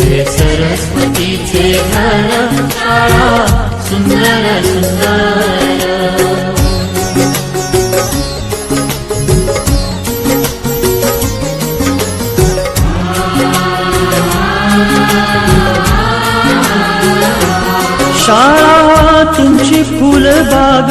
हे सरस्वतीचे घर शाळा सुंदर सुंदर. शाळा तुमची फुलबाग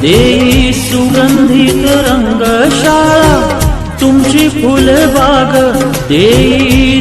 देई सुगंधित रंग शाळा तुमची फुलबाग देई